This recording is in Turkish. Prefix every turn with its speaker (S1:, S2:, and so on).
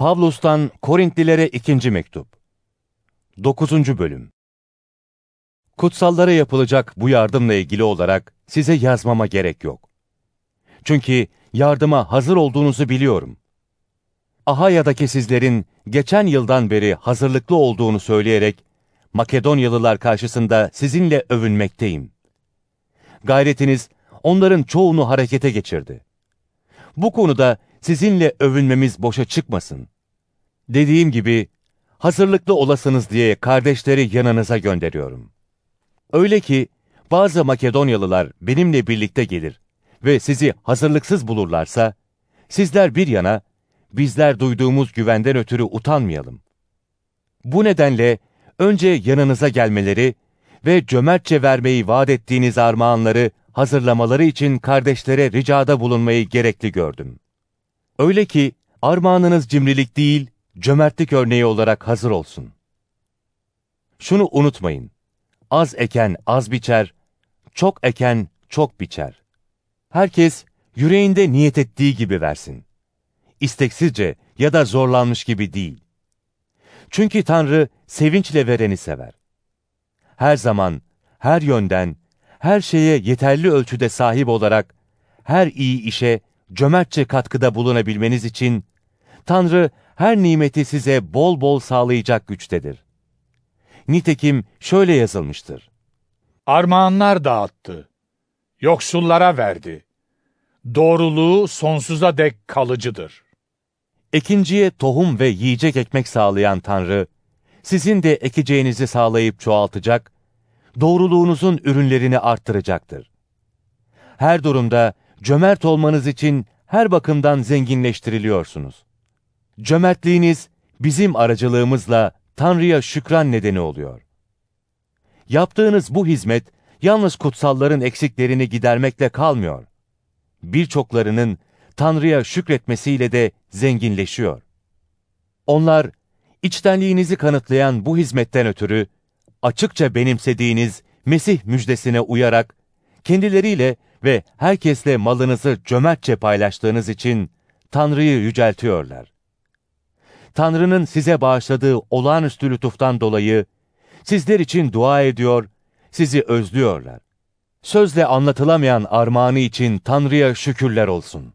S1: Pavlus'tan Korintlilere ikinci mektup. 9. bölüm. Kutsallara yapılacak bu yardımla ilgili olarak size yazmama gerek yok. Çünkü yardıma hazır olduğunuzu biliyorum. Ahaya'daki sizlerin geçen yıldan beri hazırlıklı olduğunu söyleyerek Makedonyalılar karşısında sizinle övünmekteyim. Gayretiniz onların çoğunu harekete geçirdi. Bu konuda sizinle övünmemiz boşa çıkmasın. Dediğim gibi hazırlıklı olasınız diye kardeşleri yanınıza gönderiyorum. Öyle ki bazı Makedonyalılar benimle birlikte gelir ve sizi hazırlıksız bulurlarsa, sizler bir yana, bizler duyduğumuz güvenden ötürü utanmayalım. Bu nedenle önce yanınıza gelmeleri ve cömertçe vermeyi vaat ettiğiniz armağanları hazırlamaları için kardeşlere ricada bulunmayı gerekli gördüm. Öyle ki armağanınız cimrilik değil, cömertlik örneği olarak hazır olsun. Şunu unutmayın. Az eken az biçer, çok eken çok biçer. Herkes yüreğinde niyet ettiği gibi versin. İsteksizce ya da zorlanmış gibi değil. Çünkü Tanrı sevinçle vereni sever. Her zaman, her yönden, her şeye yeterli ölçüde sahip olarak, her iyi işe cömertçe katkıda bulunabilmeniz için, Tanrı her nimeti size bol bol sağlayacak güçtedir. Nitekim şöyle yazılmıştır.
S2: Armağanlar dağıttı. Yoksullara verdi. Doğruluğu sonsuza dek kalıcıdır.
S1: Ekinciye tohum ve yiyecek ekmek sağlayan Tanrı, sizin de ekeceğinizi sağlayıp çoğaltacak, doğruluğunuzun ürünlerini arttıracaktır. Her durumda cömert olmanız için her bakımdan zenginleştiriliyorsunuz. Cömertliğiniz bizim aracılığımızla Tanrı'ya şükran nedeni oluyor. Yaptığınız bu hizmet yalnız kutsalların eksiklerini gidermekle kalmıyor. Birçoklarının Tanrı'ya şükretmesiyle de zenginleşiyor. Onlar, içtenliğinizi kanıtlayan bu hizmetten ötürü, açıkça benimsediğiniz Mesih müjdesine uyarak, kendileriyle ve herkesle malınızı cömertçe paylaştığınız için Tanrı'yı yüceltiyorlar. Tanrı'nın size bağışladığı olağanüstü lütuftan dolayı sizler için dua ediyor, sizi özlüyorlar. Sözle anlatılamayan armağanı için Tanrı'ya şükürler olsun.